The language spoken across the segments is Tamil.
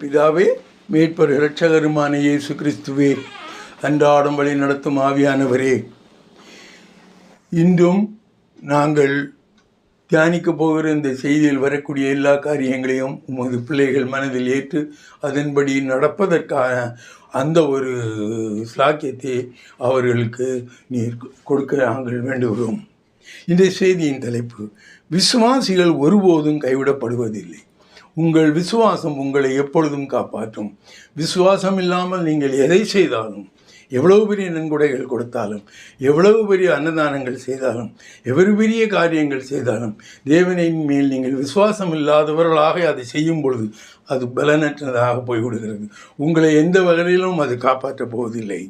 பிதாவே மீட்பர் இரட்சகருமான இயேசு கிறிஸ்துவே அன்றாடம் வழி நடத்தும் ஆவியானவரே. இன்றும் நாங்கள் தியானிக்க போகிற இந்த செய்தியில் வரக்கூடிய எல்லா காரியங்களையும் உமது பிள்ளைகள் மனதில் ஏற்று அதன்படி நடப்பதற்கான அந்த ஒரு சாக்கியத்தை அவர்களுக்கு நீர் கொடுக்க நாங்கள் வேண்டுகிறோம். இந்த செய்தியின் தலைப்பு விசுவாசிகள் ஒருபோதும் கைவிடப்படுவதில்லை. உங்கள் விசுவாசம் உங்களை எப்பொழுதும் காப்பாற்றும். விசுவாசம் இல்லாமல் நீங்கள் எதை செய்தாலும் எவ்வளவு பெரிய நன்கொடைகள் கொடுத்தாலும் எவ்வளவு பெரிய அன்னதானங்கள் செய்தாலும் எவ்வளவு பெரிய காரியங்கள் செய்தாலும் தேவனின் மேல் நீங்கள் விசுவாசம் இல்லாதவர்களாக அதை செய்யும் பொழுது அது பலனற்றதாக போய்விடுகிறது. உங்களை எந்த வகையிலும் அது காப்பாற்றப் போவதில்லை.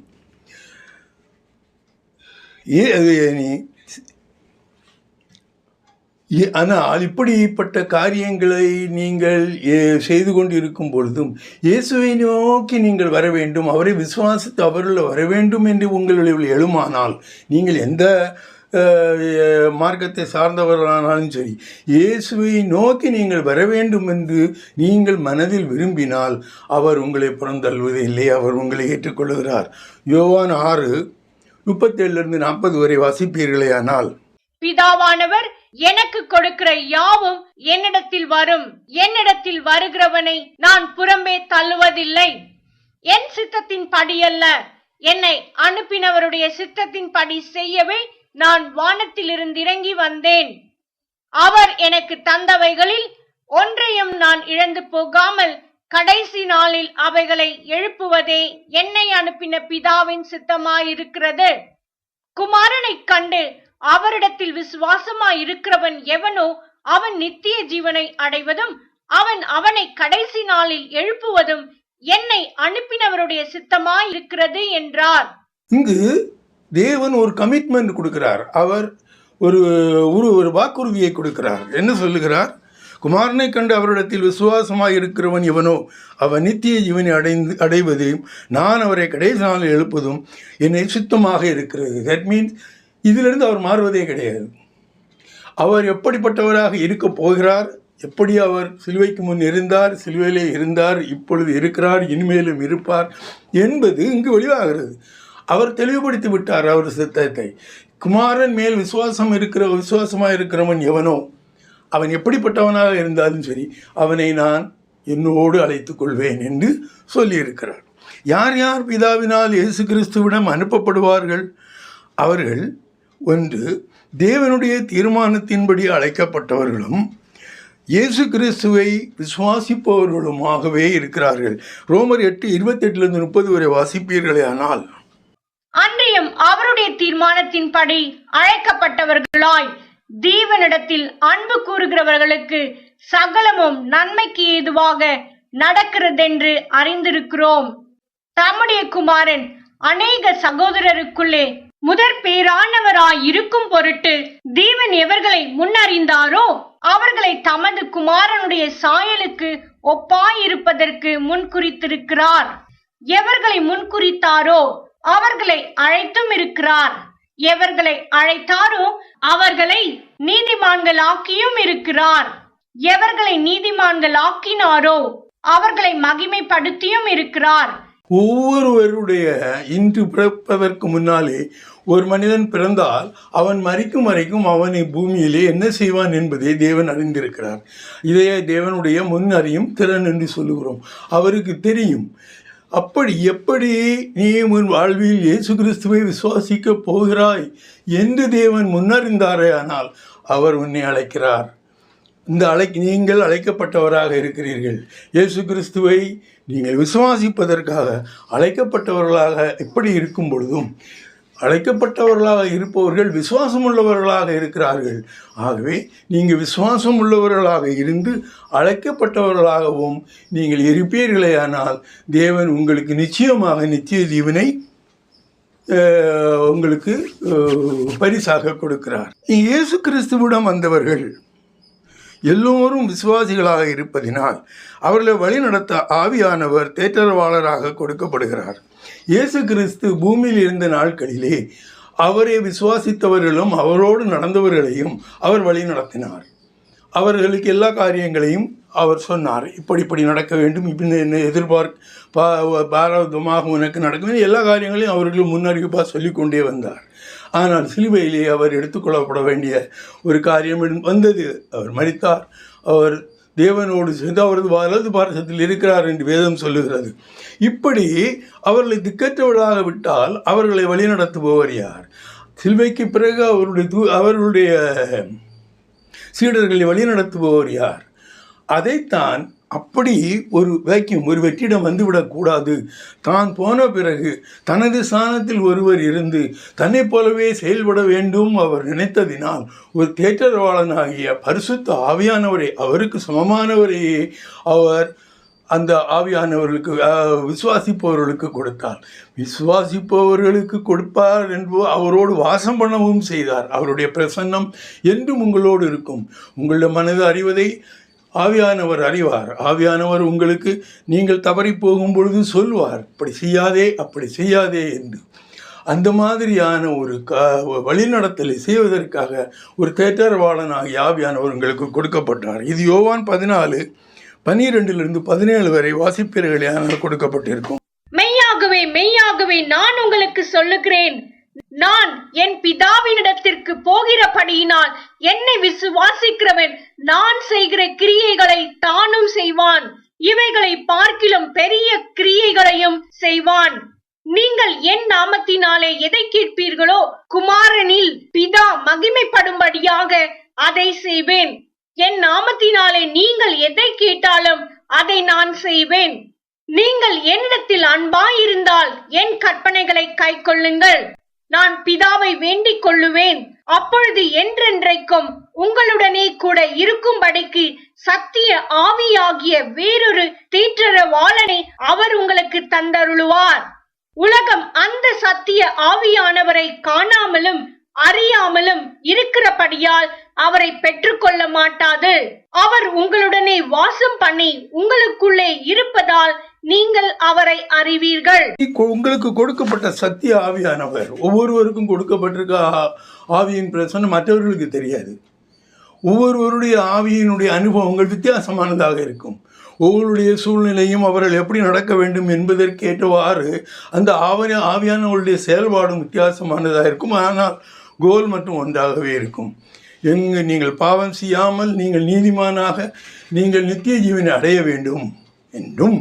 ஏ ஆனால் இப்படிப்பட்ட காரியங்களை நீங்கள் செய்து கொண்டு இருக்கும் பொழுதும் இயேசுவை நோக்கி நீங்கள் வர வேண்டும் அவரை விசுவாசித்து அவரில் வர வேண்டும் என்று உங்களுடைய எழுமானால் நீங்கள் எந்த மார்க்கத்தை சார்ந்தவர்களானாலும் சரி இயேசுவை நோக்கி நீங்கள் வர வேண்டும் என்று நீங்கள் மனதில் விரும்பினால் அவர் உங்களை புறந்தள்வது இல்லை அவர் உங்களை ஏற்றுக்கொள்கிறார் யோவான் ஆறு முப்பத்தேழுலேருந்து நாற்பது வரை வாசிப்பீர்களே ஆனால் பிதாவானவர் எனக்கு கொடுக்கிற யாவும் என்னிடத்தில் வரும். என்னிடத்தில் வருகிறவனை நான் புறம்பே தள்ளுவதில்லை. என் சித்தத்தின் படியல்ல என்னை அனுப்பினவருடைய சித்தத்தின் படி செய்யவே நான் வானத்திலிருந்து இறங்கி வந்தேன். அவர் எனக்கு தந்தவைகளில் ஒன்றையும் நான் இழந்து போகாமல் கடைசி நாளில் அவைகளை எழுப்புவதே என்னை அனுப்பின பிதாவின் சித்தமாயிருக்கிறது. குமாரனைக் கண்டு அவரிடத்தில் விசுவாசமாய் இருக்கிறவன் எவனோ அவன் நித்திய ஜீவனை அடைவதும் அவன் அவனை கடைசி நாளில் எழுப்புவதும் என்னை அனுப்பினவருடைய சித்தமாய் இருக்கிறது என்றார். இங்கு தேவன் ஒரு கமிட்மெண்ட் கொடுக்கிறார். அவர் ஒரு ஒரு ஒரு வாக்குறுதியை கொடுக்கிறார். என்ன சொல்லுகிறார்? குமாரனை கண்டு அவரிடத்தில் விசுவாசமாக இருக்கிறவன் எவனோ அவன் நித்திய ஜீவனை அடைந்து அடைவதையும் நான் அவரை கடைசி நாளில் எழுப்பதும் என்னை சுத்தமாக இருக்கிறது. தட் மீன்ஸ் இதிலிருந்து அவர் மாறுவதே கிடையாது. அவர் எப்படிப்பட்டவராக இருக்க போகிறார்? எப்படி அவர் சிலுவைக்கு முன் இருந்தார்? சிலுவையிலே இருந்தார் இப்பொழுது இருக்கிறார் இனிமேலும் இருப்பார் என்பது இங்கு வெளிவாகிறது அவர் தெளிவுபடுத்தி விட்டார் அவர் சித்தத்தை. குமாரன் மேல் விசுவாசம் இருக்கிற விசுவாசமாக இருக்கிறவன் எவனோ அவன் எப்படிப்பட்டவனாக இருந்தாலும் சரி அவனை நான் என்னோடு அழைத்து கொள்வேன் என்று சொல்லியிருக்கிறார். யார் யார் பிதாவினால் இயேசு கிறிஸ்துவிடம் அனுப்பப்படுவார்கள்? அவர்கள் ஒன்று தேவனுடைய தீர்மானத்தின்படி அழைக்கப்பட்டவர்களும் இயேசு கிறிஸ்துவை விசுவாசிப்பவர்களுமாகவே இருக்கிறார்கள். ரோமர் எட்டு இருபத்தெட்டுலேருந்து முப்பது வரை வாசிப்பீர்களே ஆனால் அன்றியும் அவருடைய தீர்மானத்தின்படி அழைக்கப்பட்டவர்களாய் தேவனிடத்தில் அன்பு கூறுகிறவர்களுக்கு சகலமும் நன்மைக்கு ஏதுவாக நடக்கிறதென்று அறிந்திருக்கிறோம். தம்முடைய குமாரன் அநேக சகோதரருக்குள்ளே முதற் பேரானவராய் இருக்கும் பொருட்டு தேவன் எவர்களை முன்னறிந்தாரோ அவர்களை தமது குமாரனுடைய சாயலுக்கு ஒப்பாயிருப்பதற்கு முன்குறித்திருக்கிறார். எவர்களை முன்குறித்தாரோ அவர்களை அழைத்தும் இருக்கிறார். எவர்களை அழைத்தாரோ அவர்களை நீதிமான்களாக்கியும் இருக்கிறார். எவர்களை நீதிமான்கள் ஆக்கினாரோ அவர்களை மகிமைப்படுத்தியும் இருக்கிறார். ஒவ்வொருவருடைய இன்று பிறப்பதற்கு முன்னாலே ஒரு மனிதன் பிறந்தால் அவன் மறிக்கும் வரைக்கும் அவனை பூமியிலே என்ன செய்வான் என்பதை தேவன் அறிந்திருக்கிறார். இதையே தேவனுடைய முன் அறியும் திறன் என்று சொல்லுகிறோம். அவருக்கு தெரியும். அப்படி எப்படி நீ உன் வாழ்வில் இயேசு கிறிஸ்துவை விசுவாசிக்கப் போகிறாய் என்று தேவன் முன்னறிந்தாரே ஆனால் அவர் உன்னை அழைக்கிறார். இந்த அழை நீங்கள் அழைக்கப்பட்டவராக இருக்கிறீர்கள். இயேசு கிறிஸ்துவை நீங்கள் விசுவாசிப்பதற்காக அழைக்கப்பட்டவர்களாக எப்படி இருக்கும் பொழுதும் அழைக்கப்பட்டவர்களாக இருப்பவர்கள் விசுவாசம் உள்ளவர்களாக இருக்கிறார்கள். ஆகவே நீங்கள் விசுவாசம் உள்ளவர்களாக இருந்து அழைக்கப்பட்டவர்களாகவும் நீங்கள் இருப்பீர்களேயானால் தேவன் உங்களுக்கு நிச்சயமாக நித்திய ஜீவனை உங்களுக்கு பரிசாக கொடுக்கிறார். இயேசு கிறிஸ்துவிடம் வந்தவர்கள் எல்லோரும் விசுவாசிகளாக இருப்பதினால் அவர்களை வழிநடத்த ஆவியானவர் தேற்றரவாளராக கொடுக்கப்படுகிறார். இயேசு கிறிஸ்து பூமியில் இருந்த நாட்களிலே அவரை விசுவாசித்தவர்களும் அவரோடு நடந்தவர்களையும் அவர் வழி நடத்தினார். அவர்களுக்கு எல்லா காரியங்களையும் அவர் சொன்னார். இப்படி இப்படி நடக்க வேண்டும். இப்படி என்ன எதிர்பார்க் பா பாரதமாக உனக்கு நடக்க வேண்டும் எல்லா காரியங்களையும் அவர்கள் முன்னறிவிப்பாக சொல்லிக்கொண்டே வந்தார். ஆனால் சிலுவையிலே அவர் எடுத்துக்கொள்ளப்பட வேண்டிய ஒரு காரியம் வந்தது. அவர் மறித்தார் அவர் தேவனோடு சேர்ந்து அவரது வலது பாரசத்தில் இருக்கிறார் என்று வேதம் சொல்லுகிறது. இப்படி அவர்களை திக்கற்றவர்களாக விட்டால் அவர்களை வழிநடத்துபவர் யார்? சிலுவைக்கு பிறகு அவருடைய தூ அவர்களுடைய சீடர்களை வழிநடத்துபவர் யார்? அதைத்தான் அப்படி ஒரு வேக்கியம் ஒரு வெற்றிடம் வந்துவிடக்கூடாது தான் போன பிறகு தனது ஸ்தானத்தில் ஒருவர் இருந்து தன்னைப் போலவே செயல்பட வேண்டும் அவர் நினைத்ததினால் ஒரு தேற்றரவாளனாகிய பரிசுத்த ஆவியானவரை அவருக்கு சமமானவரையே அவர் அந்த ஆவியானவர்களுக்கு விசுவாசிப்பவர்களுக்கு கொடுத்தார். விசுவாசிப்பவர்களுக்கு கொடுப்பார் என்று அவரோடு வாசம் பண்ணவும் செய்தார். அவருடைய பிரசன்னம் என்றும் உங்களோடு இருக்கும். உங்களுடைய மனது அறிவதை ஆவியானவர் அறிவார். ஆவியானவர் உங்களுக்கு நீங்கள் தவறி போகும் பொழுது சொல்வார். இப்படி செய்யாதே அப்படி செய்யாதே என்று. அந்த மாதிரியான ஒரு க வழிநடத்தலை செய்வதற்காக ஒரு தேற்றரவாளனாகிய ஆவியானவர் உங்களுக்கு கொடுக்கப்பட்டார். இது யோவான் பதினாலு பன்னிரெண்டிலிருந்து பதினேழு வரை வாசிப்பீர்களே ஆனால் கொடுக்கப்பட்டிருக்கும். மெய்யாகவே மெய்யாகவே நான் உங்களுக்கு சொல்லுகிறேன். நான் என் பிதாவினிடத்திற்கு போகிறபடியினால் என்னை விசுவாசிக்கிறவன் நான் செய்கிற கிரியைகளை தானும் செய்வான். இவைகளை பார்க்கிலும் பெரிய கிரியைகளையும் செய்வான். நீங்கள் என் நாமத்தினாலே எதை கேட்பீர்களோ குமாரனில் பிதா மகிமைப்படும்படியாக அதை செய்வேன். என் நாமத்தினாலே நீங்கள் எதை கேட்டாலும் அதை நான் செய்வேன். நீங்கள் என்னிடத்தில் அன்பாயிருந்தால் என் கற்பனைகளை கைக்கொள்ளுங்கள் நான் பிதாவை வேண்டிக் கொள்ளுவேன். அப்பொழுது என்றென்றைக்கும் உங்களுடனே கூட இருக்கும்படிக்கு சத்திய ஆவியாகிய வேறொரு தீற்றரவாளனை அவர் உங்களுக்கு தந்தருளுவார். உலகம் அந்த சத்திய ஆவியானவரை காணாமலும் அறியாமலும் இருக்கிறபடியால் அவரை பெற்றுக்கொள்ள மாட்டாது. அவர் உங்களுடனே வாசம் பண்ணி உங்களுக்குள்ளே இருப்பதால் நீங்கள் அவரை அறிவீர்கள். உங்களுக்கு கொடுக்கப்பட்ட சத்திய ஆவியானவர். ஒவ்வொருவருக்கும் கொடுக்கப்பட்டிருக்க ஆவியின் பிரச்சனை மற்றவர்களுக்கு தெரியாது. ஒவ்வொருவருடைய ஆவியினுடைய அனுபவங்கள் வித்தியாசமானதாக இருக்கும். ஒவ்வொருடைய சூழ்நிலையும் அவர்கள் எப்படி நடக்க வேண்டும் என்பதற்கேற்றவாறு அந்த ஆவிய ஆவியானவர்களுடைய செயல்பாடும் வித்தியாசமானதாக இருக்கும். ஆனால் கோல் மட்டும் ஒன்றாகவே இருக்கும். எங்கு நீங்கள் பாவம் செய்யாமல் நீங்கள் நீதிமானாக நீங்கள் நித்திய ஜீவனை அடைய வேண்டும் என்றும்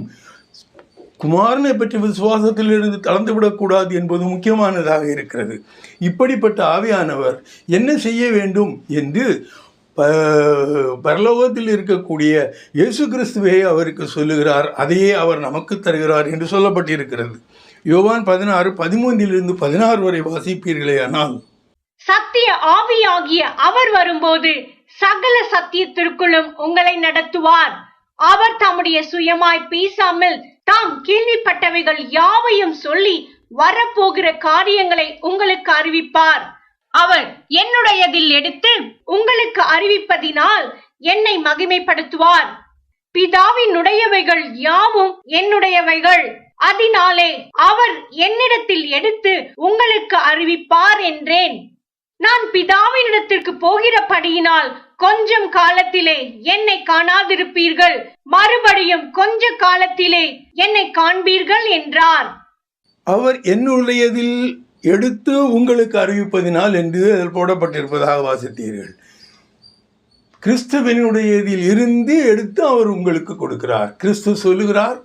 குமாரனை பற்றி விசுவாசத்திலிருந்து தளர்ந்து விடக்கூடாது என்பது முக்கியமானதாக இருக்கிறது. இப்படிப்பட்ட ஆவியானவர் என்ன செய்ய வேண்டும் என்று ப- பரலோகத்தில் இருக்கக்கூடிய இயேசு கிறிஸ்துவே அவருக்கு சொல்லுகிறார். அதையே அவர் நமக்கு தருகிறார் என்று சொல்லப்பட்டிருக்கிறது. யோவான் பதினாறு பதிமூன்றிலிருந்து பதினாறு வரை வாசிப்பீர்களே ஆனால் சத்திய ஆவியாகிய அவர் வரும்போது சகல சத்தியத்திற்குள்ளும் உங்களை நடத்துவார். அவர் தம்முடைய சுயமாய் பேசாமல் தாம் கேள்விப்பட்டவைகள் யாவையும் சொல்லி வரப்போகிற காரியங்களை உங்களுக்கு அறிவிப்பார். அவர் என்னுடையதில் எடுத்து உங்களுக்கு அறிவிப்பதினால் என்னை மகிமைப்படுத்துவார். பிதாவினுடையவைகள் யாவும் என்னுடையவைகள். அதனாலே அவர் என்னிடத்தில் எடுத்து உங்களுக்கு அறிவிப்பார் என்றேன். நான் பிதாவினிடத்திற்கு போகிறபடியினால் கொஞ்சம் காலத்திலே என்னை காணாதிருப்பீர்கள். மறுபடியும் கொஞ்ச காலத்திலே என்னை காண்பீர்கள் என்றார். அவர் என்னுடையதில் எடுத்து உங்களுக்கு அறிவிப்பதினால் என்று அதில் போடப்பட்டிருப்பதாக வாசித்தீர்கள். கிறிஸ்துவனுடையதில் இருந்து எடுத்து அவர் உங்களுக்கு கொடுக்கிறார். கிறிஸ்து சொல்லுகிறார்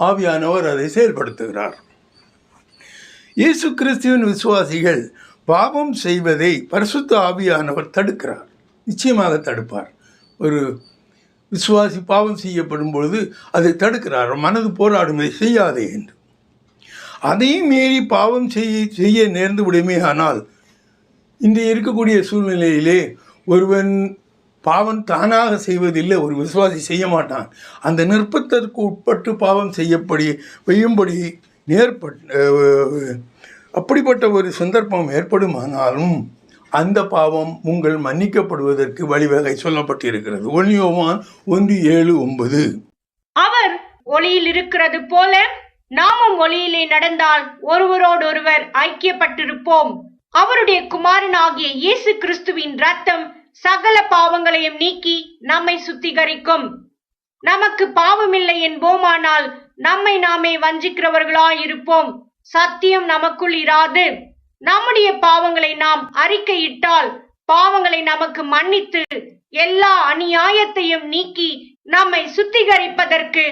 ஆவியானவர் அதை செயல்படுத்துகிறார். இயேசு கிறிஸ்துவின் விசுவாசிகள் பாவம் செய்வதை பரிசுத்த ஆவியானவர் தடுக்கிறார். நிச்சயமாக தடுப்பார். ஒரு விசுவாசி பாவம் செய்யப்படும் பொழுது அதை தடுக்கிறார் மனது போராடும் இதை செய்யாதே என்று. அதையும் மீறி பாவம் செய்ய செய்ய நேர்ந்து விடுமே ஆனால் இன்று இருக்கக்கூடிய சூழ்நிலையிலே ஒருவன் பாவம் தானாக செய்வதில்லை ஒரு விசுவாசி செய்ய மாட்டான். அந்த நிற்பத்திற்கு உட்பட்டு பாவம் செய்யப்படி வையும்படி நேர்பட் அப்படிப்பட்ட ஒரு சந்தர்ப்பம் ஏற்படுமானாலும் அந்த பாவம் உங்கள் மன்னிக்கப்படுவதற்கு வழிவகை சொல்லப்பட்டிருக்கிறது. ஒன்றியோவான் ஒன்று ஏழு ஒன்பது. அவர் ஒளியில் இருக்கிறது போல நாமும் ஒளியிலே நடந்தால் ஒருவரோடொருவர் ஐக்கியப்பட்டிருப்போம். அவருடைய குமாரனாகிய இயேசு கிறிஸ்துவின் ரத்தம் சகல பாவங்களையும் நீக்கி நம்மை சுத்திகரிக்கும். நமக்கு பாவமில்லை என்போமானால் நம்மை நாமே வஞ்சிக்கிறவர்களாய் இருப்போம் சத்தியம் நமக்குள் இராது. நம்முடைய பாவங்களை நாம் அறிக்கையிட்டால் பாவங்களை நமக்கு மன்னித்து எல்லா அநியாயத்தையும் நீக்கி நம்மை சுத்திகரிப்பதற்கு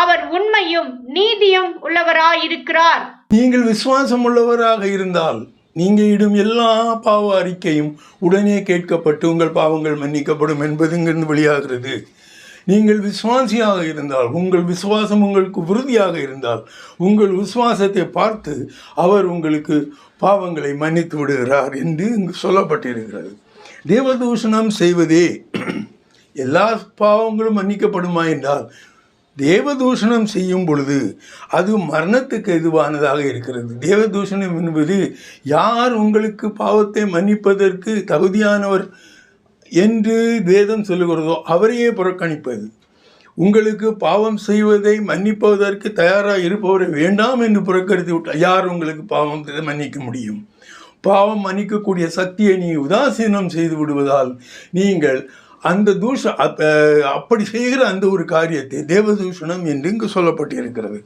அவர் உண்மையும் நீதியும் உள்ளவராயிருக்கிறார். நீங்கள் விசுவாசம் உள்ளவராக இருந்தால் நீங்கள் இடும் எல்லா பாவ அறிக்கையும் உடனே கேட்கப்பட்டு உங்கள் பாவங்கள் மன்னிக்கப்படும் என்பது இங்கிருந்து வெளியாகிறது. நீங்கள் விசுவாசியாக இருந்தால் உங்கள் விசுவாசம் உங்களுக்கு உறுதியாக இருந்தால் உங்கள் விசுவாசத்தை பார்த்து அவர் உங்களுக்கு பாவங்களை மன்னித்து விடுகிறார் என்று இங்கு சொல்லப்பட்டிருக்கிறது. தேவதூஷணம் செய்வதே எல்லா பாவங்களும் மன்னிக்கப்படுமா என்றால் தேவதூஷணம் செய்யும் பொழுது அது மரணத்துக்கு எதுவானதாக இருக்கிறது. தேவதூஷணம் என்பது யார் உங்களுக்கு பாவத்தை மன்னிப்பதற்கு தகுதியானவர் என்று வேதம் சொல்லுகிறதோ அவரையே புறக்கணிப்பது. உங்களுக்கு பாவம் செய்வதை மன்னிப்பதற்கு தயாராக இருப்பவரை வேண்டாம் என்று புறக்கணித்து விட்டால் யார் உங்களுக்கு பாவம் மன்னிக்க முடியும்? பாவம் மன்னிக்கக்கூடிய சக்தியை நீ உதாசீனம் செய்து விடுவதால் நீங்கள் அந்த தூஷ அப்படி செய்கிற அந்த ஒரு காரியத்தை தேவதூஷணம் என்று இங்கு சொல்லப்பட்டிருக்கிறது.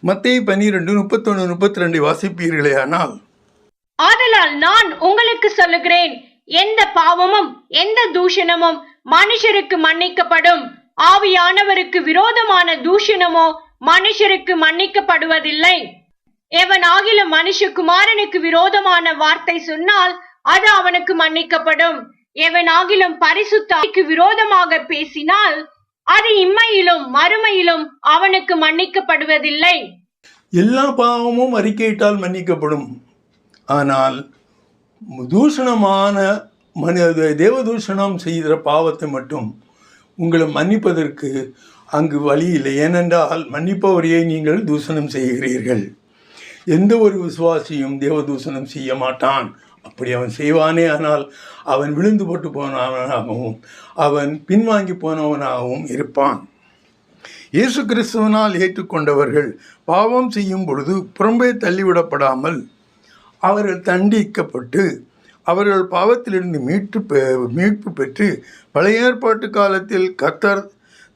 மத்திய பன்னிரெண்டு முப்பத்தொன்று முப்பத்தி ரெண்டு வாசிப்பீர்களே ஆனால் ஆதலால் நான் உங்களுக்கு சொல்லுகிறேன் எந்த பாவமும் எந்த தூஷணமும் மனுஷருக்கு மன்னிக்கப்படும். ஆவியானவருக்கு விரோதமான தூஷணமோ மனுஷருக்கு மன்னிக்கப்படுவதில்லை. எவன் ஆகிலும் மனுஷகுமாரனுக்கு விரோதமான வார்த்தை சொன்னால் அது அவனுக்கு மன்னிக்கப்படும். எவன் ஆகிலும் பரிசுத்தாய்க்கு விரோதமாக பேசினால் அது இம்மையிலும் மறுமையிலும் அவனுக்கு மன்னிக்கப்படுவதில்லை. எல்லா பாவமும் அறிக்கையிட்டால் மன்னிக்கப்படும். ஆனால் தூஷணமான மனித தேவதூஷணம் செய்கிற பாவத்தை மட்டும் உங்களை மன்னிப்பதற்கு அங்கு வழி இல்லை. ஏனென்றால் மன்னிப்பவரையே நீங்கள் தூஷணம் செய்கிறீர்கள். எந்த ஒரு விசுவாசியும் தேவதூஷணம் செய்ய மாட்டான். அப்படி அவன் செய்வானே. ஆனால் அவன் விழுந்து போட்டு போனவனாகவும் அவன் பின்வாங்கி போனவனாகவும் இருப்பான். இயேசு கிறிஸ்துவனால் ஏற்றுக்கொண்டவர்கள் பாவம் செய்யும் பொழுது புறம்பே தள்ளிவிடப்படாமல் அவர்கள் தண்டிக்கப்பட்டு அவர்கள் பாவத்திலிருந்து மீட்டு பெ- மீட்பு பெற்று பழைய ஏற்பாட்டு காலத்தில் கத்தர்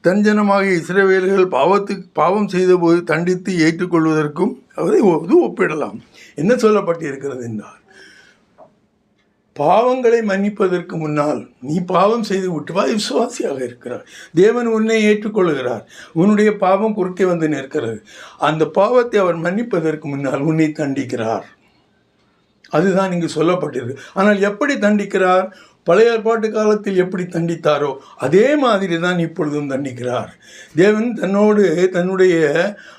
தஞ்சனமாக இஸ்ரேவேலர்கள் பாவத்துக்கு பாவம் செய்தபோது தண்டித்து ஏற்றுக்கொள்வதற்கும் அதை இது ஒப்பிடலாம். என்ன சொல்லப்பட்டிருக்கிறது என்றால் பாவங்களை மன்னிப்பதற்கு முன்னால் நீ பாவம் செய்து விட்டு வா விசுவாசியாக இருக்கிறார் தேவன் உன்னை ஏற்றுக்கொள்கிறார். உன்னுடைய பாவம் குறுக்கே வந்து நிற்கிறது. அந்த பாவத்தை அவர் மன்னிப்பதற்கு முன்னால் உன்னை தண்டிக்கிறார். அதுதான் இங்கு சொல்லப்பட்டிருக்கு ஆனால் எப்படி தண்டிக்கிறார்? பழைய ஏற்பாட்டு காலத்தில் எப்படி தண்டித்தாரோ அதே மாதிரி தான் இப்பொழுதும் தண்டிக்கிறார். தேவன் தன்னோடு தன்னுடைய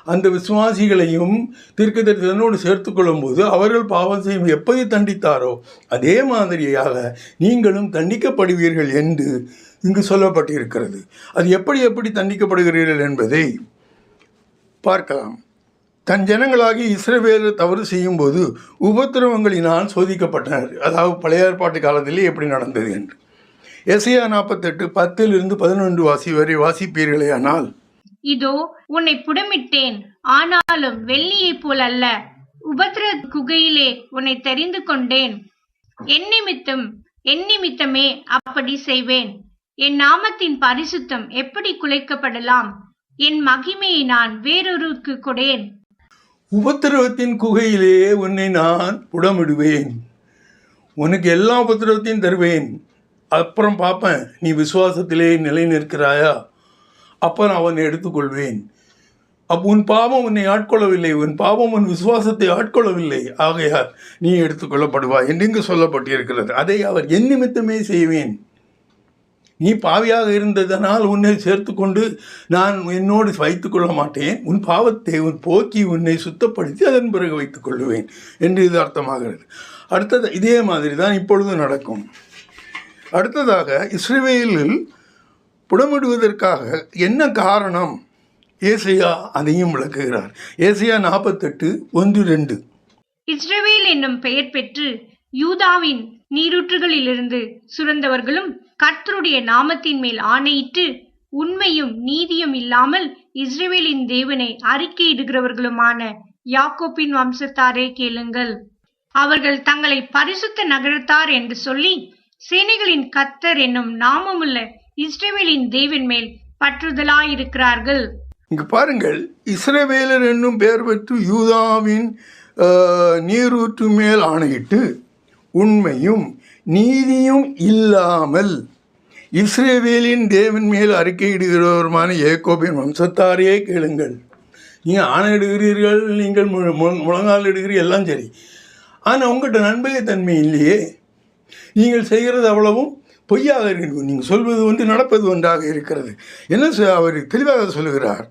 அந்த விசுவாசிகளையும் தீர்க்கதரிசி தன்னோடு சேர்த்து கொள்ளும்போது அவர்கள் பாவம் செய்யும் எப்படி தண்டித்தாரோ அதே மாதிரியாக நீங்களும் தண்டிக்கப்படுவீர்கள் என்று இங்கு சொல்லப்பட்டிருக்கிறது. அது எப்படி எப்படி தண்டிக்கப்படுகிறீர்கள் என்பதை பார்க்கலாம். தன் ஜனங்களாகி இஸ்ரவேல் தவறு செய்யும்போது உபத்திரவங்களினால் சோதிக்கப்பட்டனர். அதாவது பழைய ஏற்பாட்டு காலத்திலே எப்படி நடந்தது என்று. எஸ்ஐயா நாற்பத்தெட்டு பத்திலிருந்து பதினொன்று வாசி வரை வாசிப்பீர்களே ஆனால் இதோ உன்னை புடமிட்டேன். ஆனாலும் வெள்ளியைப் போல் அல்ல உபத்திர குகையிலே உன்னை தெரிந்து கொண்டேன். என் நிமித்தம் என் நிமித்தமே அப்படி செய்வேன். என் நாமத்தின் பரிசுத்தம் எப்படி குலைக்கப்படலாம்? என் மகிமையை நான் வேறொருக்கு கொடேன் உபத்திரவத்தின் குகையிலே உன்னை நான் புடமிடுவேன். உனக்கு எல்லா உபத்திரவத்தையும் தருவேன். அப்புறம் பார்ப்பேன் நீ விசுவாசத்திலே நிலை நிற்கிறாயா? அப்போ நான் உன்னை எடுத்துக்கொள்வேன். அப் உன் பாவம் உன்னை ஆட்கொள்ளவில்லை. உன் பாவம் உன் விசுவாசத்தை ஆட்கொள்ளவில்லை. ஆகையால் நீ எடுத்துக்கொள்ளப்படுவாய் என்று இங்கு சொல்லப்பட்டிருக்கிறது. அதை அவர் என் நிமித்தமே செய்வேன். நீ பாவியாக இருந்ததனால் உன்னை சேர்த்து கொண்டு நான் என்னோடு வைத்துக் கொள்ள மாட்டேன். உன் பாவத்தை உன் போக்கி உன்னை சுத்தப்படுத்தி அதன் பிறகு வைத்துக் கொள்ளுவேன் என்று இது அர்த்தமாகிறது. அடுத்தது இதே மாதிரி தான் இப்பொழுது நடக்கும். அடுத்ததாக இஸ்ரேலில் புடமிடுவதற்காக என்ன காரணம்? ஏசையா அதையும் விளக்குகிறார். ஏசையா நாற்பத்தெட்டு ஒன்று ரெண்டு. இஸ்ரேவேல் என்னும் பெயர் பெற்று யூதாவின் நீரூற்றுகளிலிருந்து சுரந்தவர்களும் கர்த்தருடைய நாமத்தின் மேல் ஆணையிட்டு உண்மையும் நீதியும் இல்லாமல் இஸ்ரேவேலின் தேவனை அறிக்கையிடுகிறவர்களுமான யாக்கோப்பின் வம்சத்தாரே கேளுங்கள். அவர்கள் தங்களை பரிசுத்த நகரத்தார் என்று சொல்லி சேனைகளின் கர்த்தர் என்னும் நாமமுள்ள இஸ்ரேவேலின் தேவன் மேல் பற்றுதலாயிருக்கிறார்கள். இங்கு பாருங்கள் இஸ்ரவேலர் என்னும் பெயர் பெற்று யூதாவின் நீரூற்று மேல் ஆணையிட்டு உண்மையும் நீதியும் இல்லாமல் இஸ்ரேவேலின் தேவன் மேல் அறிக்கையிடுகிறவருமான ஏகோபின் வம்சத்தாரையே கேளுங்கள். நீங்கள் ஆணையிடுகிறீர்கள் நீங்கள் மு- மு- முழங்கால் இடுகிறீர்கள் எல்லாம் சரி. ஆனால் உங்கள்கிட்ட நண்பகத்தன்மை இல்லையே. நீங்கள் செய்கிறது அவ்வளவும் பொய்யாக இருக்கிறது. நீங்கள் சொல்வது ஒன்று நடப்பது ஒன்றாக இருக்கிறது. என்ன அவர் தெளிவாக சொல்லுகிறார்.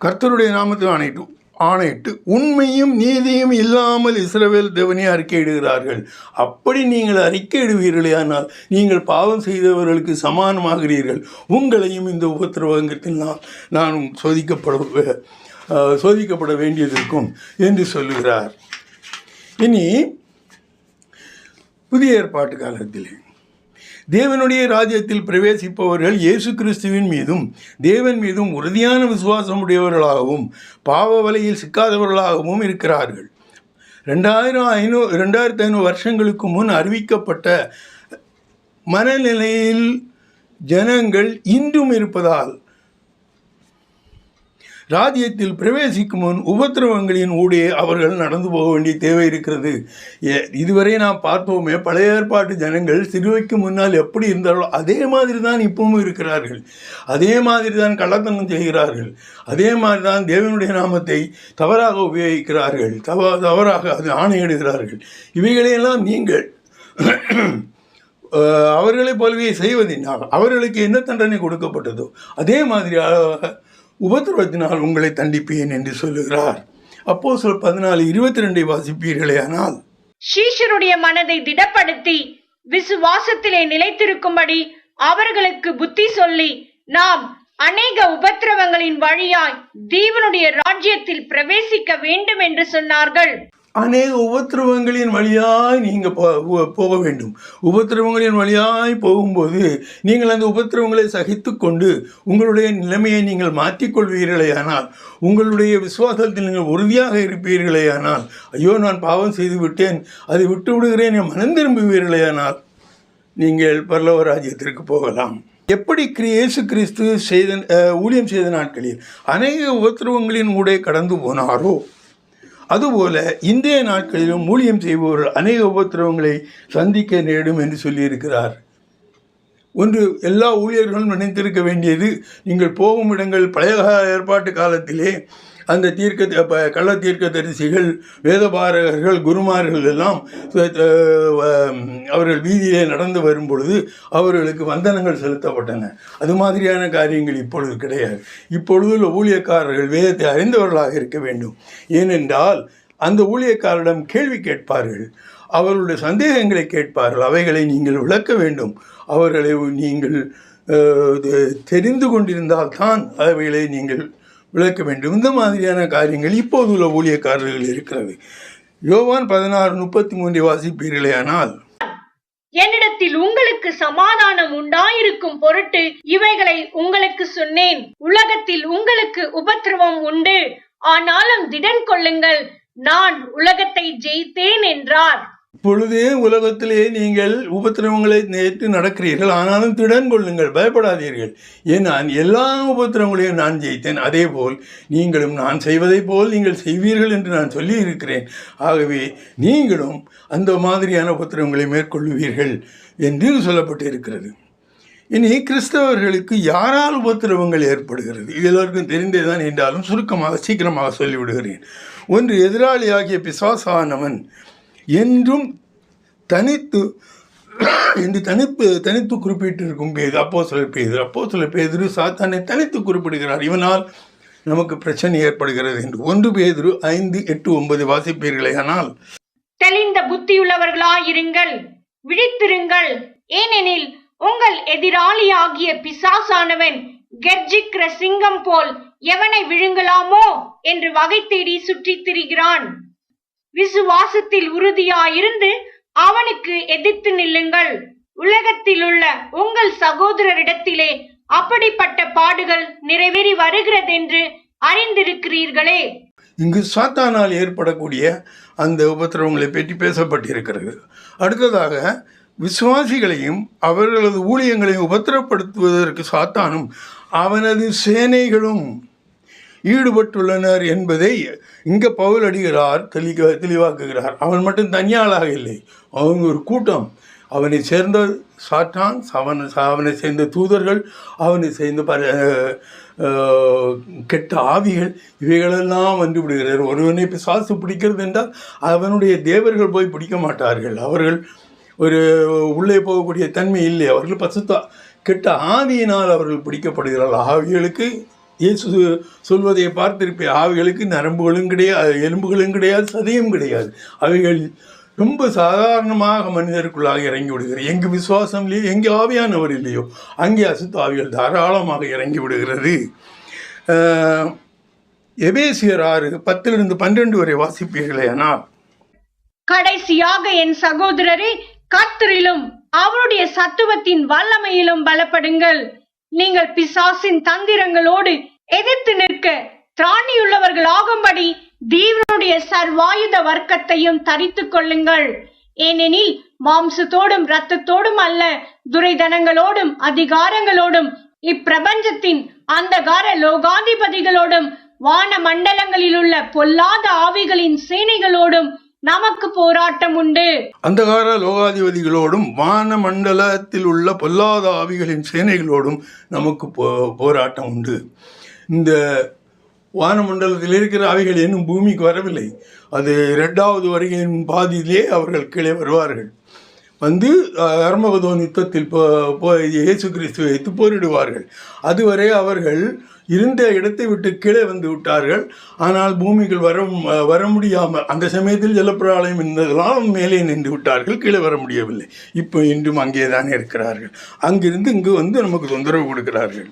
கர்த்தருடைய நாமத்தில் ஆணையிட்டோம். ஆணையிட்டு உண்மையும் நீதியும் இல்லாமல் இஸ்ரவேல் தேவனே அறிக்கையிடுகிறார்கள். அப்படி நீங்கள் அறிக்கையிடுவீர்களேயானால் நீங்கள் பாவம் செய்தவர்களுக்கு சமானமாகிறீர்கள். உங்களையும் இந்த உபத்திரவங்கத்தில் நான் நான் சோதிக்கப்பட சோதிக்கப்பட வேண்டியதிருக்கும் என்று சொல்லுகிறார். இனி புதிய ஏற்பாட்டு காலத்திலே. தேவனுடைய ராஜ்யத்தில் பிரவேசிப்பவர்கள் இயேசு கிறிஸ்துவின் மீதும் தேவன் மீதும் உறுதியான விசுவாசம் உடையவர்களாகவும் பாவ வலையில் சிக்காதவர்களாகவும் இருக்கிறார்கள். ரெண்டாயிரம் ஐநூறு ரெண்டாயிரத்தி ஐநூறு வருஷங்களுக்கு முன் அறிவிக்கப்பட்ட மனநிலையில் ஜனங்கள் இன்றும் இருப்பதால் ராஜ்யத்தில் பிரவேசிக்கும் முன் உபத்திரவங்களின் ஊடே அவர்கள் நடந்து போக வேண்டிய தேவை இருக்கிறது. இதுவரை நாம் பார்த்தோமே பழைய ஏற்பாட்டு ஜனங்கள் சிறுவைக்கு முன்னால் எப்படி இருந்தார்களோ அதே மாதிரி தான் இப்பவும் இருக்கிறார்கள். அதே மாதிரி தான் கள்ளத்தனம் செய்கிறார்கள். அதே மாதிரி தான் தேவனுடைய நாமத்தை தவறாக உபயோகிக்கிறார்கள். தவ தவறாக அது ஆணையிடுகிறார்கள். இவைகளையெல்லாம் நீங்கள் அவர்களைப் போலவே செய்வதினால் அவர்களுக்கு என்ன தண்டனை கொடுக்கப்பட்டதோ அதே மாதிரியாக உபத்திரவத்தினால் உங்களை தண்டிப்பேன் என்று சொல்லுகிறார். அப்போ சொல் பதினாலு இருபத்தி ரெண்டை வாசிப்பீர்களே ஆனால் சீஷருடைய மனதை திடப்படுத்தி விசுவாசத்திலே நிலைத்திருக்கும்படி அவர்களுக்கு புத்தி சொல்லி நாம் அநேக உபத்திரவங்களின் வழியாய் தேவனுடைய ராஜ்யத்தில் பிரவேசிக்க வேண்டும் என்று சொன்னார்கள். அநேக உபத்திரவங்களின் வழியாய் நீங்கள் போக வேண்டும். உபத்திரவங்களின் வழியாய் போகும்போது நீங்கள் அந்த உபத்திரவங்களை சகித்து கொண்டு உங்களுடைய நிலைமையை நீங்கள் மாற்றிக்கொள்வீர்களேயானால் உங்களுடைய விசுவாசத்தில் நீங்கள் உறுதியாக இருப்பீர்களேயானால் ஐயோ நான் பாவம் செய்து விட்டேன் அதை விட்டு விடுகிறேன் என் மனம் திரும்புவீர்களேயானால் நீங்கள் பரலோக ராஜ்யத்திற்கு போகலாம். எப்படி கிரி- இயேசு கிறிஸ்து செய்த ஊழியம் செய்த நாட்களில் அநேக உபத்திரவங்களின் ஊடே கடந்து போனாரோ அதுபோல இந்திய நாட்களிலும் ஊழியம் செய்பவர்கள் அநேக உபத்திரவங்களை சந்திக்க நேரிடும் என்று சொல்லியிருக்கிறார். ஒன்று எல்லா ஊழியர்களும் நினைத்திருக்க வேண்டியது நீங்கள் போகும் இடங்கள் பழைய ஏற்பாட்டு காலத்திலே அந்த தீர்க்க இப்போ கள்ள தீர்க்க தரிசிகள் வேதபாரகர்கள் குருமார்கள் எல்லாம் அவர்கள் வீதியிலே நடந்து வரும் பொழுது அவர்களுக்கு வந்தனங்கள் செலுத்தப்பட்டன. அது மாதிரியான காரியங்கள் இப்பொழுது கிடையாது. இப்பொழுது உள்ள ஊழியக்காரர்கள் வேதத்தை அறிந்தவர்களாக இருக்க வேண்டும். ஏனென்றால் அந்த ஊழியக்காரரிடம் கேள்வி கேட்பார்கள். அவர்களுடைய சந்தேகங்களை கேட்பார்கள். அவைகளை நீங்கள் விளக்க வேண்டும். அவர்களை நீங்கள் தெரிந்து கொண்டிருந்தால் தான் அவைகளை நீங்கள் விளக்க வேண்டும். இந்த மாதிரியான காரியங்கள் இப்போது உள்ள ஊழியக்காரர்கள் இருக்கிறது. யோவான் பதினாறு முப்பத்தி மூன்றை வாசிப்பீர்களே ஆனால் என்னிடத்தில் உங்களுக்கு சமாதானம் உண்டாயிருக்கும் பொருட்டு இவைகளை உங்களுக்கு சொன்னேன். உலகத்தில் உங்களுக்கு உபத்திரவம் உண்டு. ஆனாலும் திடன் கொள்ளுங்கள். நான் உலகத்தை ஜெயித்தேன் என்றார். இப்பொழுதே உலகத்திலே நீங்கள் உபத்திரவங்களை நேற்று நடக்கிறீர்கள். ஆனாலும் திடன் கொள்ளுங்கள் பயப்படாதீர்கள். ஏன் நான் எல்லா உபத்திரவங்களையும் நான் ஜெயித்தேன்? அதே போல் நீங்களும் நான் செய்வதைப் போல் நீங்கள் செய்வீர்கள் என்று நான் சொல்லி இருக்கிறேன் ஆகவே நீங்களும் அந்த மாதிரியான உபத்திரவங்களை மேற்கொள்வீர்கள் என்று சொல்லப்பட்டு இருக்கிறது இனி கிறிஸ்தவர்களுக்கு யாரால் உபத்திரவங்கள் ஏற்படுகிறது? இது எல்லோருக்கும் தெரிந்தேதான் என்றாலும் சுருக்கமாக சீக்கிரமாக சொல்லிவிடுகிறேன். ஒன்று எதிராளியாகிய பிசாசானவன் என்றும் தனித்து என்று தனிப்பு தனித்து குறிப்பிட்டிருக்கும் பேது அப்போ சில பேது அப்போ சில பேதிரு சாத்தானை தனித்து குறிப்பிடுகிறார். இவனால் நமக்கு பிரச்சனை ஏற்படுகிறது என்று. ஒன்று பேதிரு ஐந்து எட்டு ஒன்பது வாசிப்பீர்களே. ஆனால் தெளிந்த புத்தியுள்ளவர்களாயிருங்கள். விழித்திருங்கள். ஏனெனில் உங்கள் எதிராளியாகிய பிசாசானவன் கெர்ஜிக்கிற சிங்கம் போல் எவனை விழுங்கலாமோ என்று வகை தேடி சுற்றித் திரிகிறான். விசுவாசத்தில் உறுதியாயிருந்து அவனுக்கு எதிர்த்து நில்லுங்கள். உலகத்தில் உள்ள உங்கள் சகோதரரிடத்திலே அப்படிப்பட்ட பாடுகள் நிறைவேறி வருகிறதென்று அறிந்திருக்கிறீர்களே. இங்கு சாத்தானால் ஏற்படக்கூடிய அந்த உபத்திரவங்களை பற்றி பேசப்பட்டிருக்கிறது. அடுத்ததாக விசுவாசிகளையும் அவர்களது ஊழியங்களையும் உபத்திரப்படுத்துவதற்கு சாத்தானும் அவனது சேனைகளும் ஈடுபட்டுள்ளனர் என்பதை இங்கே பவுல் அடிகிறார் தெளிக தெளிவாக்குகிறார். அவன் மட்டும் தனியாளாக இல்லை. அவங்க ஒரு கூட்டம். அவனை சேர்ந்த சாத்தான் அவன் அவனை சேர்ந்த தூதர்கள் அவனை சேர்ந்த ப கெட்ட ஆவிகள் இவைகளெல்லாம் வந்து விடுகிறார். ஒருவனை பிசாசு பிடிக்கிறது என்றால் அவனுடைய தேவர்கள் போய் பிடிக்க மாட்டார்கள். அவர்கள் ஒரு உள்ளே போகக்கூடிய தன்மை இல்லை. அவர்கள் பசுத்தா கெட்ட ஆவியினால் அவர்கள் பிடிக்கப்படுகிறார்கள். ஆவிகளுக்கு இயேசு சொல்வதை பார்த்திருப்பேன். ஆவிகளுக்கு நரம்புகளும் கிடையாது எலும்புகளும் கிடையாது சதையும் கிடையாது. அவைகள் ரொம்ப சாதாரணமாக மனிதருக்குள்ளாக இறங்கி விடுகிறது. எங்கே விசுவாசம் இல்லையோ எங்கே ஆவியானவர் இல்லையோ அங்கே அசுத்த ஆவிகள் தாராளமாக இறங்கி விடுகிறது. எபேசியர் ஆறு பத்திலிருந்து பன்னிரண்டு வரை வாசிப்பீர்களே ஆனால் கடைசியாக என் சகோதரரே கத்திரிலும் அவருடைய சத்துவத்தின் வல்லமையிலும் பலப்படுங்கள். நீங்கள் பிசாசின் தந்திரங்களோடு எதிர்த்து நிற்க திராணியுள்ளவர்கள் ஆகும்படி தேவனுடைய சர்வாயுத வர்க்கத்தையும் தரித்துக் கொள்ளுங்கள். ஏனெனில் மாம்சத்தோடும் ரத்தத்தோடும் அல்ல துரைதனங்களோடும் அதிகாரங்களோடும் இப்பிரபஞ்சத்தின் அந்தகார லோகாதிபதிகளோடும் வான மண்டலங்களில் உள்ள பொல்லாத ஆவிகளின் சேனைகளோடும் நமக்கு போராட்டம் உண்டு. அந்தகார லோகாதிபதிகளோடும் வான மண்டலத்தில் உள்ள பொல்லாத ஆவிகளின் சேனைகளோடும் நமக்கு போ போராட்டம் உண்டு. இந்த வானமண்டலத்தில் இருக்கிற ஆவிகள் இன்னும் பூமிக்கு வரவில்லை. அது இரண்டாவது வருகையின் பாதியிலே அவர்கள் கீழே வருவார்கள். வந்து அஹ், அர்மகதோன் யுத்தத்தில் போ போ- இயேசு கிறிஸ்துவை வைத்து போரிடுவார்கள். அதுவரை அவர்கள் இருந்த இடத்தை விட்டு கீழே வந்து விட்டார்கள். ஆனால் பூமிகள் வர வர முடியாமல் அந்த சமயத்தில் ஜலப்பிரளயம் இருந்ததெல்லாம் மேலே நின்று விட்டார்கள். கீழே வர முடியவில்லை. இப்போ இன்றும் அங்கே தானே இருக்கிறார்கள். அங்கிருந்து இங்கு வந்து நமக்கு தொந்தரவு கொடுக்கிறார்கள்.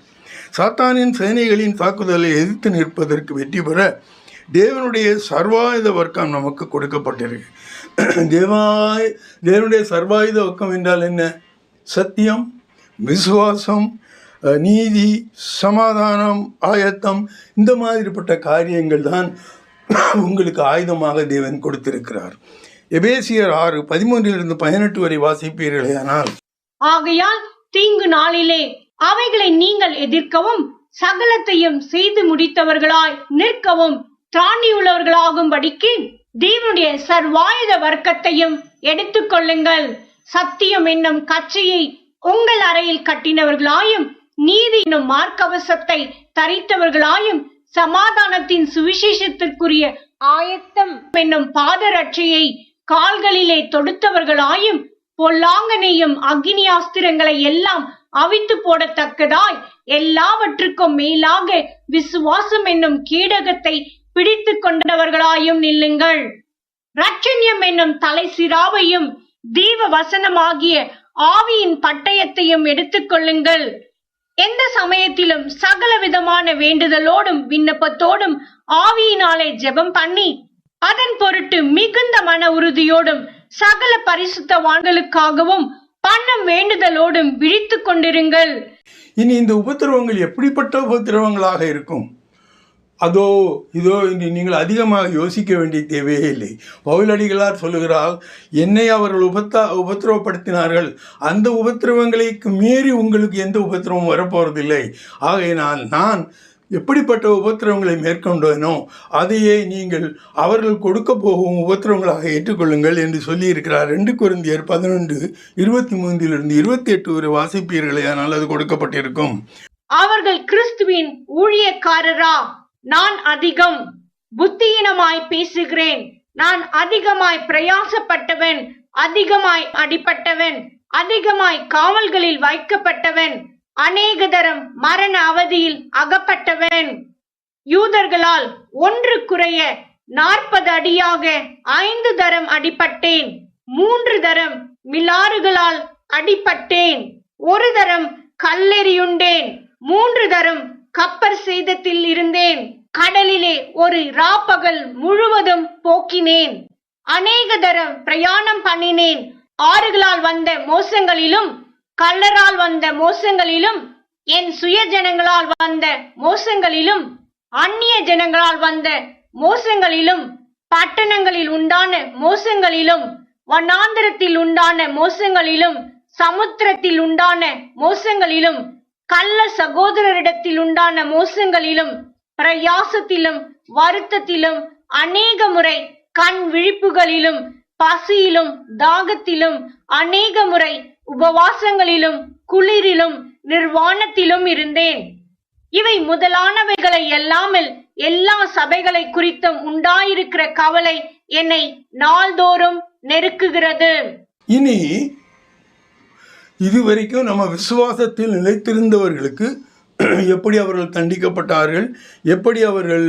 சாத்தானின் சேனைகளின் தாக்குதலை எதிர்த்து நிற்பதற்கு வெற்றி பெற தேவனுடைய சர்வாயுத வர்க்கம் நமக்கு கொடுக்கப்பட்டிருக்கு. தேவாய் தேவனுடைய சர்வாயுத வர்க்கம் என்றால் என்ன? சத்தியம் விசுவாசம் நீதி சமாதானம் ஆயத்தம் இந்த மாதிரிப்பட்ட காரியங்கள் தான் உங்களுக்கு ஆயுதமாக தேவன் கொடுத்திருக்கிறார். எபேசியர் ஆறு பதிமூன்றிலிருந்து பதினெட்டு வரை வாசிப்பீர்களே ஆனால் ஆகையால் தீங்கு நாளிலே அவைகளை நீங்கள் எதிர்க்கவும் சகலத்தையும் செய்து முடித்தவர்களாய் நிற்கவும் திராணியுள்ளவர்களாகும்படிக்கு தேவனுடைய சர்வாயுத வர்க்கத்தையும் எடுத்துக்கொள்ளுங்கள். சத்தியம் என்னும் கச்சையை உங்கள் அறையில் கட்டினவர்களாயும் நீதி என்னும் மார்க்கவசத்தை தரித்தவர்களாயும் சமாதானத்தின் சுவிசேஷத்திற்குரிய ஆயத்தம் என்னும் பாதரட்சையை கால்களிலே தொடுத்தவர்களாயும் பொல்லாங்கனையும் அக்னியாஸ்திரங்களை எல்லாம் அவித்து போடத்தக்கதாய் எல்லாவற்றுக்கும் மேலாக விசுவாசம் என்னும் கீடகத்தை பிடித்துக் கொண்டவர்களாயும் நில்லுங்கள். ரட்சண்யம் என்னும் தலை சிராவையும் தீவ வசனமாகிய ஆவியின் பட்டயத்தையும் எடுத்துக்கொள்ளுங்கள் எந்த சமயத்திலும் சகல விதமான வேண்டுதலோடும் விண்ணப்பத்தோடும் ஆவியினாலே ஜெபம் பண்ணி அதன் பொருட்டு மிகுந்த மன உறுதியோடும் சகல பரிசுத்தவான்களுக்காகவும் பண்ணம் வேண்டுதலோடும் விழித்துக் கொண்டிருங்கள். இனி இந்த உபத்திரவங்கள் எப்படிப்பட்ட உபத்திரவங்களாக இருக்கும்? அதோ இதோ என்று நீங்கள் அதிகமாக யோசிக்க வேண்டிய தேவையே இல்லை. பவுலடிகளார் சொல்லுகிறார் என்னை அவர்கள் உபத்தா உபத்திரவப்படுத்தினார்கள். அந்த உபத்திரவங்களுக்கு மீறி உங்களுக்கு எந்த உபத்திரவம் வரப்போவதில்லை ஆகையினால் நான் எப்படிப்பட்ட உபத்திரவங்களை மேற்கொண்டேனோ அதையே நீங்கள் அவர்கள் கொடுக்க போகும் உபத்திரவங்களாக ஏற்றுக்கொள்ளுங்கள் என்று சொல்லியிருக்கிறார். ரெண்டு குருந்தியர் பதினொன்று இருபத்தி மூன்றிலிருந்து இருபத்தி எட்டு வரை வாசிப்பீர்களே ஆனால் அது கொடுக்கப்பட்டிருக்கும். அவர்கள் கிறிஸ்துவின் ஊழியக்காரரா? நான் அதிகம் புத்தியினமாய் பேசுகிறேன். நான் அதிகமாய் பிரயாசப்பட்டவன் அதிகமாய் அடிப்பட்டவன் அதிகமாய் காவல்களில் வைக்கப்பட்டவன் அநேக தரம் மரண அவதியில் அகப்பட்டவன். யூதர்களால் ஒன்று குறைய நாற்பது அடியாக ஐந்து தரம் அடிப்பட்டேன் மூன்று தரம் மிலாறுகளால் அடிப்பட்டேன் ஒரு தரம் கல்லெறியுண்டேன். மூன்று தரம் கப்பர் சேதத்தில் இருந்தேன். கடலிலே ஒரு ராப்பகல் முழுவதும் போக்கினேன். அநேக தரம் பிரயாணம் பண்ணினேன். ஆறுகளால் வந்த மோசங்களிலும் கல்லரால் வந்த மோசங்களிலும் என் சுய ஜனங்களால் வந்த மோசங்களிலும் அந்நிய ஜனங்களால் வந்த மோசங்களிலும் பட்டணங்களில் உண்டான மோசங்களிலும் வண்ணாந்திரத்தில் உண்டான மோசங்களிலும் சமுத்திரத்தில் உண்டான மோசங்களிலும் கள்ள சகோதரரிடத்தில் உண்டான மோசங்களிலும் பிரயாசத்திலும் வருத்தத்திலும் அநேக முறை கண் விழிப்புகளிலும் பசியிலும் தாகத்திலும் அநேக முறை உபவாசங்களிலும் குளிரிலும் நிர்வாணத்திலும் இருந்தேன். இவை முதலானவைகளை அல்லாமல் எல்லா சபைகளை குறித்தும் உண்டாயிருக்கிற கவலை என்னை நாள்தோறும் நெருக்குகிறது. இனி இதுவரைக்கும் நம்ம விசுவாசத்தில் நிலைத்திருந்தவர்களுக்கு எப்படி அவர்கள் தண்டிக்கப்பட்டார்கள் எப்படி அவர்கள்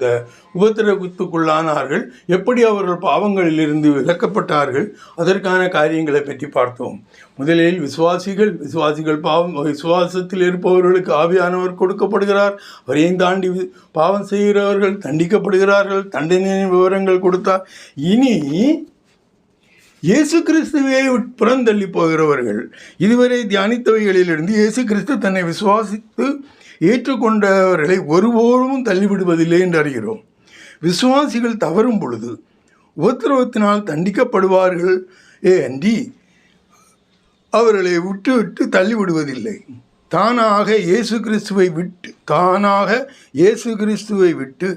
த- உபத்திரவத்துக்குள்ளானார்கள் எப்படி அவர்கள் பாவங்களிலிருந்து விலக்கப்பட்டார்கள் அதற்கான காரியங்களை பற்றி பார்த்தோம். முதலில் விசுவாசிகள் விசுவாசிகள் பாவம் விசுவாசத்தில் இருப்பவர்களுக்கு ஆவியானவர் கொடுக்கப்படுகிறார். அவரையும் தாண்டி பாவம் செய்கிறவர்கள் தண்டிக்கப்படுகிறார்கள் தண்டனையின் விவரங்கள் கொடுத்தார். இனி இயேசு கிறிஸ்துவை புறந்தள்ளி போகிறவர்கள். இதுவரை தியானித்தவைகளிலிருந்து இயேசு கிறிஸ்து தன்னை விசுவாசித்து ஏற்றுக்கொண்டவர்களை ஒருபோதும் தள்ளிவிடுவதில்லை என்று அறிகிறோம். விசுவாசிகள் தவறும் பொழுது உபத்திரவத்தினால் தண்டிக்கப்படுவார்கள் ஏ அன்றி அவர்களை விட்டு விட்டு தள்ளிவிடுவதில்லை. தானாக இயேசு கிறிஸ்துவை விட்டு தானாக இயேசு கிறிஸ்துவை விட்டு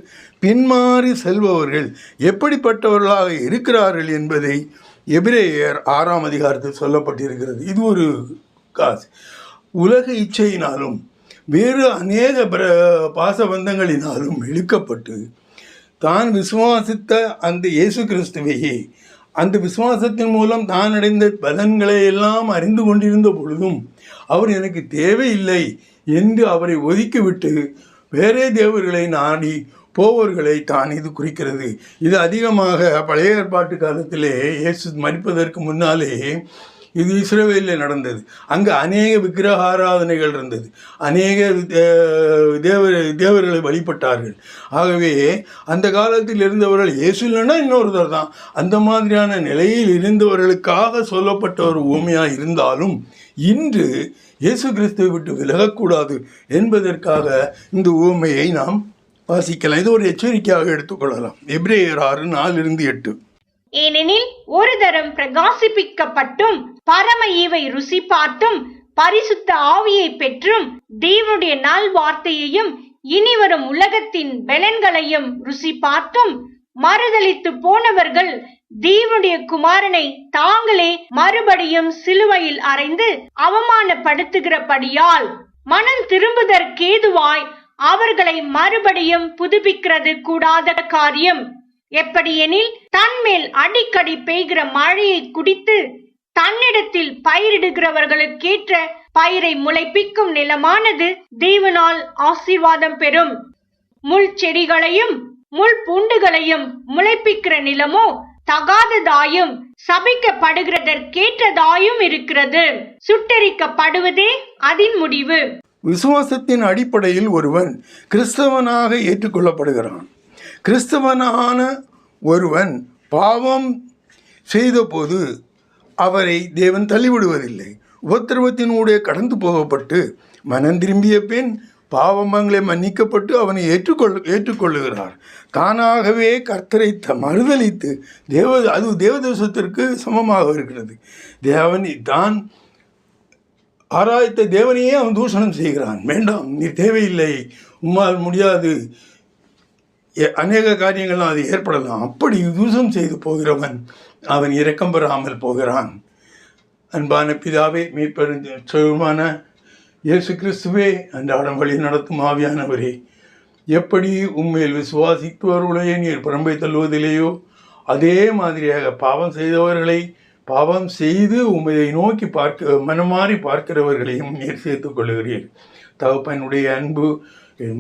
பின்மாறி செல்பவர்கள் எப்படிப்பட்டவர்களாக இருக்கிறார்கள் என்பதை எபிரேயர் ஆறாம் அதிகாரத்தில் சொல்லப்பட்டிருக்கிறது. இது ஒரு காசு உலக இச்சையினாலும் வேறு அநேக பிர பாசபந்தங்களினாலும் இழுக்கப்பட்டு தான் விசுவாசித்த அந்த இயேசு கிறிஸ்துவையே அந்த விசுவாசத்தின் மூலம் தான் அடைந்த பலன்களை எல்லாம் அறிந்து கொண்டிருந்த பொழுதும் அவர் எனக்கு தேவையில்லை என்று அவரை ஒதுக்கிவிட்டு வேறே தேவர்களை நாடி போவர்களை தான் இது குறிக்கிறது. இது அதிகமாக பழைய ஏற்பாட்டு காலத்திலே இயேசு மறிப்பதற்கு முன்னாலே இது இஸ்ரேவேலில் நடந்தது. அங்கே அநேக விக்கிரக ஆராதனைகள் இருந்தது. அநேக அஹ், தேவர் தேவர்களை வழிபட்டார்கள். ஆகவே அந்த காலத்தில் இருந்தவர்கள் இயேசு இல்லைன்னா இன்னொருத்தர் தான். அந்த மாதிரியான நிலையில் இருந்தவர்களுக்காக சொல்லப்பட்ட ஒரு ஊமையாக இருந்தாலும் இன்று இயேசு கிறிஸ்துவை விட்டு விலகக்கூடாது என்பதற்காக இந்த ஊமையை நாம் வாசிக்கலாம். இது ஒரு எச்சரிக்கையாக எடுத்துக்கொள்ளலாம். எப்ரேயர் ஆறு நாலிருந்து எட்டு. ஏனெனில் ஒரு தரம் பிரகாசிப்பிக்கப்பட்டும் பரம ஈவை ருசி பார்த்தும் பரிசுத்த ஆவியை பெற்றும் தேவனுடைய நல் வார்த்தையையும் இனிவரும் உலகத்தின் பலன்களையும் ருசி பார்த்தும் மறுதளித்து போனவர்கள் தேவனுடைய குமாரனை தாங்களே மறுபடியும் சிலுவையில் அறைந்து அவமானப்படுத்துகிறபடியால் மனம் திரும்புதற்கேதுவாய் அவர்களை மறுபடியும் புதுப்பிக்கிறது கூடாத காரியம். எப்படியெனில் தன்மேல் அடிக்கடி பெய்கிற மழையை குடித்து தன்னிடத்தில் பயிரிடுகிறவர்களுக்கேற்ற பயிரை முளைப்பிக்கும் நிலமானது தேவனால் ஆசீர்வாதம் பெறும். முள் செடிகளையும் முள் பூண்டுகளையும் முளைப்பிக்கிற நிலமோ தகாததாயும் சபிக்கப்படுகிறதற்கேற்றதாயும் இருக்கிறது. சுட்டரிக்கப்படுவதே அதன் முடிவு. விசுவாசத்தின் அடிப்படையில் ஒருவன் கிறிஸ்தவனாக ஏற்றுக்கொள்ளப்படுகிறான். கிறிஸ்தவனான ஒருவன் பாவம் செய்தபோது அவரை தேவன் தள்ளிவிடுவதில்லை. உபத்திரவத்தினூடே கடந்து போகப்பட்டு மனம் திரும்பிய பின் பாவமங்களை மன்னிக்கப்பட்டு அவனை ஏற்றுக்கொள் ஏற்றுக்கொள்ளுகிறார். தானாகவே கர்த்தரை த மறுதளித்து தேவ அது தேவதேசத்திற்கு சமமாக இருக்கிறது. தேவன் தான் ஆராய்த்த தேவனையே அவன் தூஷணம் செய்கிறான். வேண்டாம் நீ தேவையில்லை. உம்மால் முடியாது. அநேக காரியங்கள்லாம் அது ஏற்படலாம். அப்படி தூஷம் செய்து போகிறவன் அவன் இரக்கம் பெறாமல் போகிறான். அன்பான பிதாவே மீட்பெருமான இயேசு கிறிஸ்துவே அன்றாடம் வழி நடத்தும் ஆவியானவரே எப்படி உண்மையில் விசுவாசித்தவர்களையே நீர் புறம்பை தள்ளுவதிலேயோ அதே மாதிரியாக பாவம் செய்தவர்களை பாவம் செய்து உமையை நோக்கி பார்க்க மனமாறி பார்க்கிறவர்களையும் நீர் சேர்த்துக் கொள்கிறீர். தகப்பனுடைய அன்பு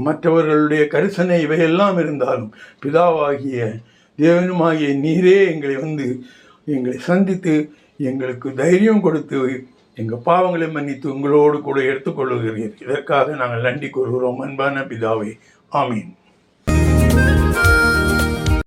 மற்றவர்களுடைய கரிசனை இவையெல்லாம் இருந்தாலும் பிதாவாகிய தேவனுமாகிய நீரே எங்களை வந்து எங்களை சந்தித்து எங்களுக்கு தைரியம் கொடுத்து எங்கள் பாவங்களை மன்னித்து உங்களோடு கூட எடுத்துக்கொள்ளுகிறீர் இதற்காக நாங்கள் நன்றி கூறுகிறோம். அன்பான பிதாவே ஆமீன்.